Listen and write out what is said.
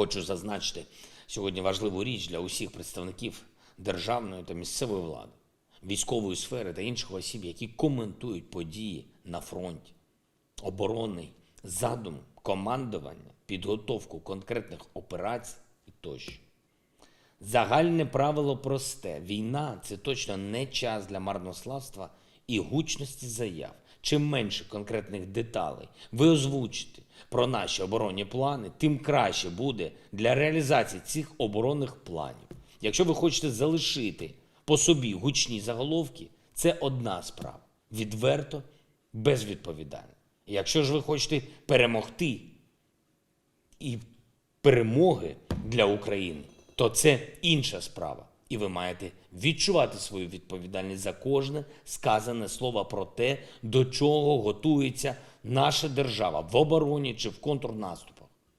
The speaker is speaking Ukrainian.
Хочу зазначити сьогодні важливу річ для усіх представників державної та місцевої влади, військової сфери та інших осіб, які коментують події на фронті, оборонний задум, командування, підготовку конкретних операцій і тощо. Загальне правило просте: війна це точно не час для марнославства і гучності заяв. Чим менше конкретних деталей ви озвучите про наші оборонні плани, тим краще буде для реалізації цих оборонних планів. Якщо ви хочете залишити по собі гучні заголовки, це одна справа відверто, безвідповідально. Якщо ж ви хочете перемогти і перемоги для України, то це інша справа. І ви маєте відчувати свою відповідальність за кожне сказане слово про те, до чого готується наша держава в обороні чи в контрнаступах.